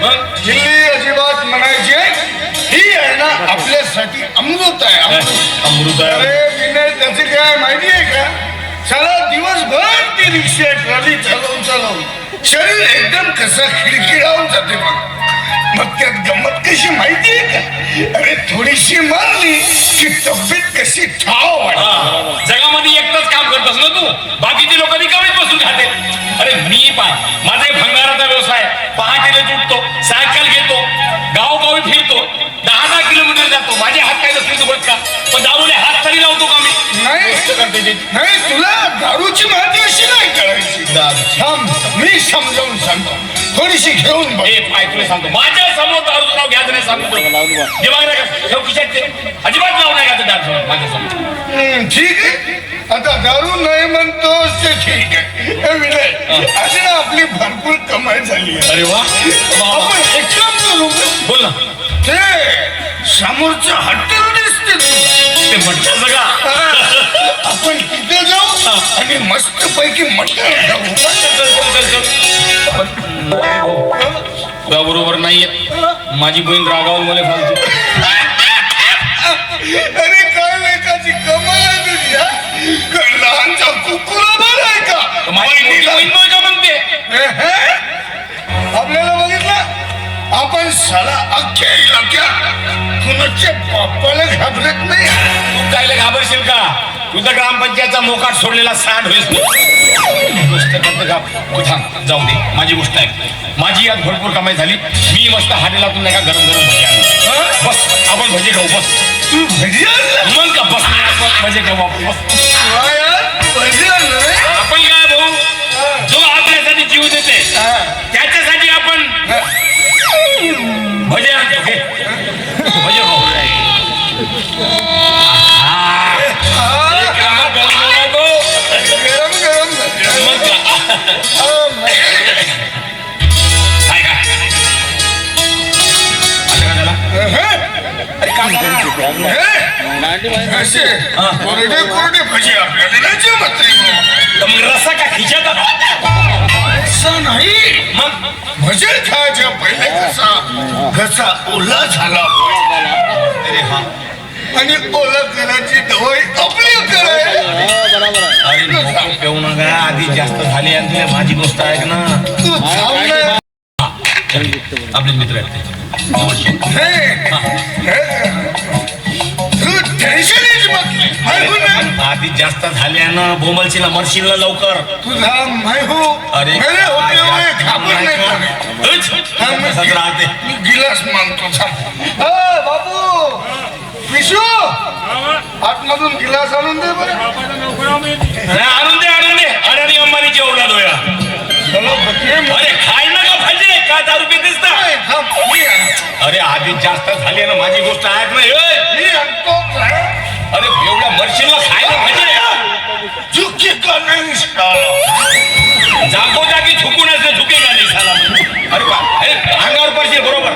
मग? अजिबात म्हणायची ही आहे ना आपल्यासाठी अमृत आहे अमृत. अरे विनय त्याचे काय माहिती आहे का? साला दिवसभर ती रिक्षा ट्रॉली चालवून चालवून. शरीर एकदम कसं खिडखिडावून जाते मग मग त्यात गंमत कशी माहिती आहे का? अरे थोडीशी मारली की तब्येत कशी ठाव. जगामध्ये एकटाच काम करतोस ना तू? बाकीचे लोक रिकामीच बसून खाते अरे मी पाय माझा भंगाराचा व्यवसाय पहाटेला उठतो सायकल घेतो गावगावी फिरतो दहा दहा किलोमीटर जातो. माझे हात काय नसतील दुखत का? पण दारूने हात तरी लावतो का मी नाही ते. तुला दारूची माहिती अशी नाही करायची मी समजावून सांगतो. थोडीशी घेऊन बघ. पाय तुला सांगतो. माझ्यासमोर दारूचं नाव घ्यायचं नाही सांगतो दिमाग नाही का ते. अजिबात नाव नाही घ्यायचं दारू माझ्यासमोर. हम्म, ठीक आहे. आता दारू नाही म्हणतोस ते ठीक आहे. विनय अशी ना आपली भरपूर कमाई झाली आहे. अरे वा. वा, वा. आपण एक काम करू? बोल ना. ते समोरचं हॉटेल दिसते तुला. ते म्हटलं का? आपण तिथे जाऊ आणि मस्त पैकी मटण खाऊ. चल, चल, चल, चल. तुला बरोबर नाहीये. माझी बहीण रागावून मला फालतू साला अख्ख्या इलाक्यात कुणाच्या बापाला घाबरत नाही? तू कायला घाबरशील का? तुझा ग्रामपंचायतचा मोकाट सोडलेला सांड होईस. तू. तू थांब जाऊ दे. माझी गोष्ट आहे माझी आज भरपूर कमाई झाली. मी मस्त हाटेलातून नाही का गरम गरम भजी आणली? बस आपण भजी खाऊ बस. तू भजी? मग का बस भजी खाऊ आपण बस? आपण काय भाऊ? जो आपल्यासाठी जीव देते हे? अरे काय झालं? हे? असे कोरडे कोरडे भजी आपल्याला नाही जमत रे. तर मग रस्सा का खिच्यात असं नाही मग भजे खायच्या पहिले कसा घसा ओला झाला अरे हा. आणि ओला करायची दवाई आपली कराय अरे नको पेऊ नका आधी जास्त झाली आणि माझी गोष्ट ऐक ना. आपले मित्र. हे, हे. आधी जास्त झाल्या ना बोंबलची ना मरशील लवकर तुझा मायहू अरे तसंच राहते मी गिलास मागतो थांब अ, बाबू! पिशू आतमधून गिलास आणून दे बरं. नाही, आणून दे आणून दे. अडाणी अंबानीची बघे मग. अरे खाय ना का भाजी. काय दारू पितेस ना. अरे आधी जास्त झाली ना माझी गोष्ट ऐक ना ए. मी आणतो. अरे एवढ्या मरशील ना खायला भाजी झुकी का नाही साला? जागोजागी झुकून असले झुके का नाही साला अरे बा अरे पडशील बरोबर?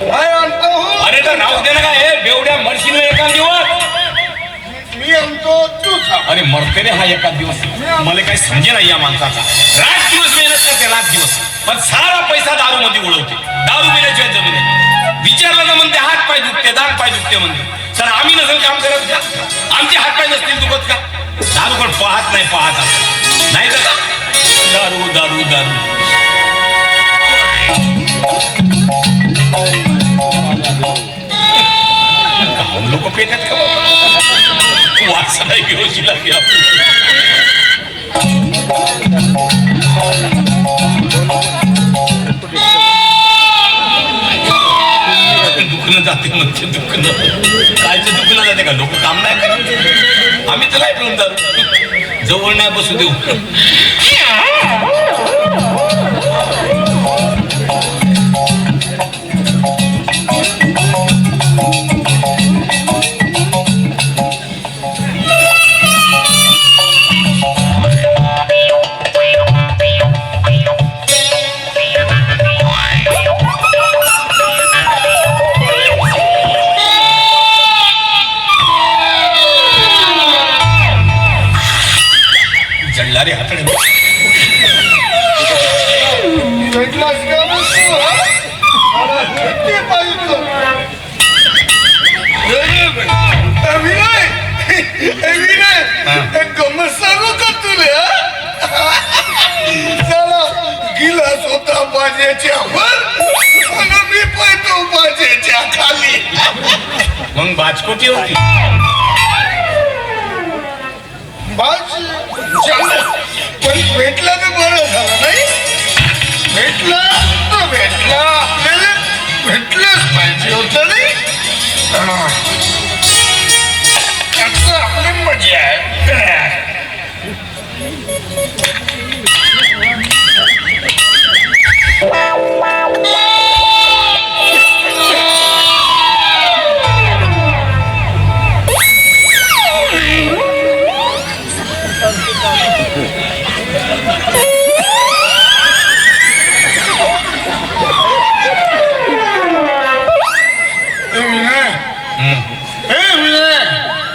काय आणतो? अरे तर नाव दे ना का हे बेवड्या मरशील ना एका दिवस. मी आणतो तू थांब अरे मरते रे हा एका दिवस. मला काही समजे नाही या माणसाचा. रात दिवस मेहनत करते रात दिवस. पण सारा पैसा दारू मध्ये उडवते. दारू पिण्याशिवाय जमीन आहे विचारलं ना म्हणते हात पाय दुखते दात पाय दुखते म्हणते. सर आम्ही नसेल काम करत का? आमचे हात पाय नसतील दुखत का? दारू पण पाहत नाही पाहत. नाही तर दारू दारू दारू. लोक पेतात का बाबा? वाचना घेऊशी लागेल दुखणं जाते म्हणजे दुखणं कायचं दुखणं जाते का लोक काम नाही करत आम्ही तर नाही पिऊन जवळ नाही बसू देऊ गमत सांगू का तुला चला गिलास होता बाजेच्या वर म्हणून मी पाहतो बाजेच्या खाली मग बाजकोटी होती बाज पण भेटला तर बरं झालं नाही भेटला तर भेटला आपल्याला भेटलंच पाहिजे होतं नाही आपली मजा आहे ए, विनय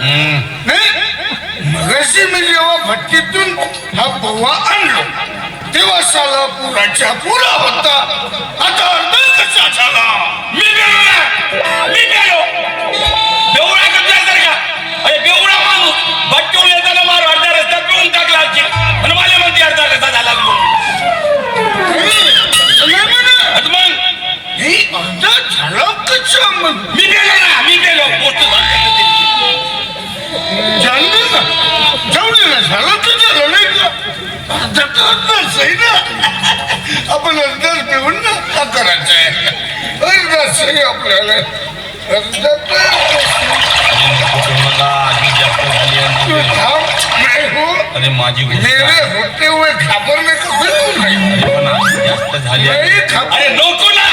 ए, विनय नाही मी जेव्हा भट्टीतून हा पोवा आणलो. तेव्हा साला पुराच्या पुरा होता आता अर्ध कसा झाला? मी गेलो ना मी गेलो बेवडा कसा तर का? अरे बेवडा माणूस. भटकवले झाली आणि तू तू- थांब नाही हो. अरे माझी मेरे होते हुए घाबरने का बिल्कुल नहीं. पण जास्त झाली आहे. अरे नको ना.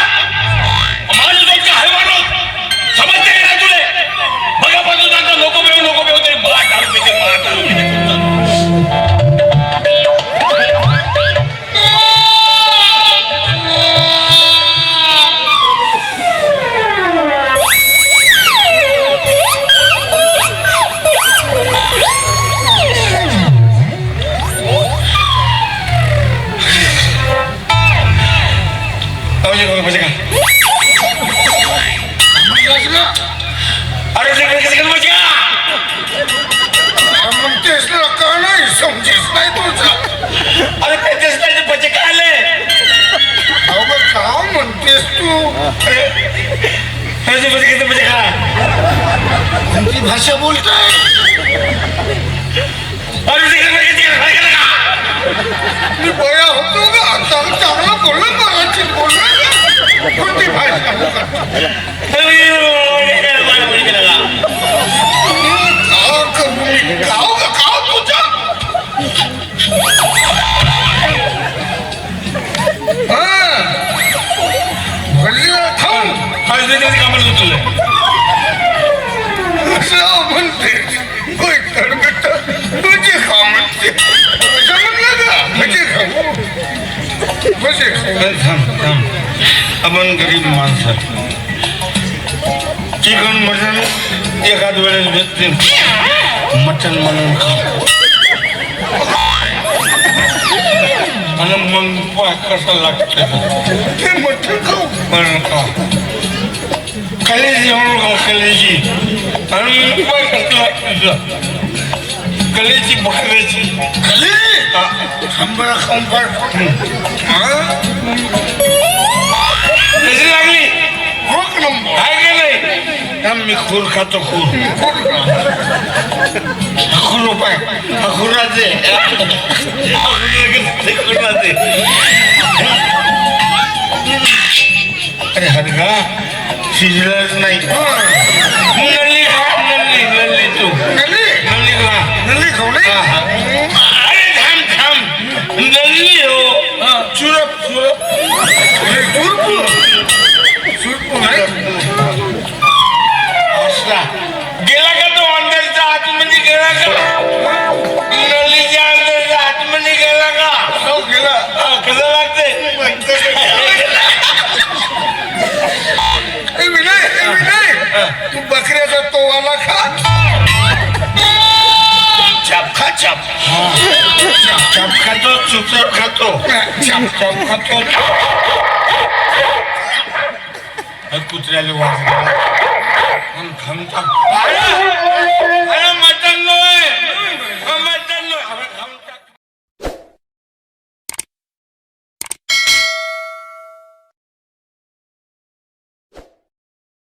अरे पाहिजे पाहिजे कसं भाषा बोलताय मी बया होतो का आता चांगला बोललो मराठीत बोललो का? कोणती भाषा थे कोई धड़कता मुझे खामन से समझ लगा मुझे खाओ मुझे थम थम अपन गरीब माणसा चिकन मटन एखाद वेळेस भेटते मटन म्हणून खाऊ आणि मग कसं लागतं ते मटण खाऊ पण का कलेजी म्हणून कलेजी. आणि मग पाय कसं लागतं कलेची शंभर खाऊन पाड हा? कशी लागली. खूप नंबर. काय केलंय हा, मी खूर खातो खूर खूर उपाय. खुराचे खुराचे अरे हरगा. शिजलंच नाही तू बकऱ्याचा तोवाला खा. छाप खा छाप छाप खातो चुपचाप खातो. छाप छाप खातो. कुत्र्याला आणि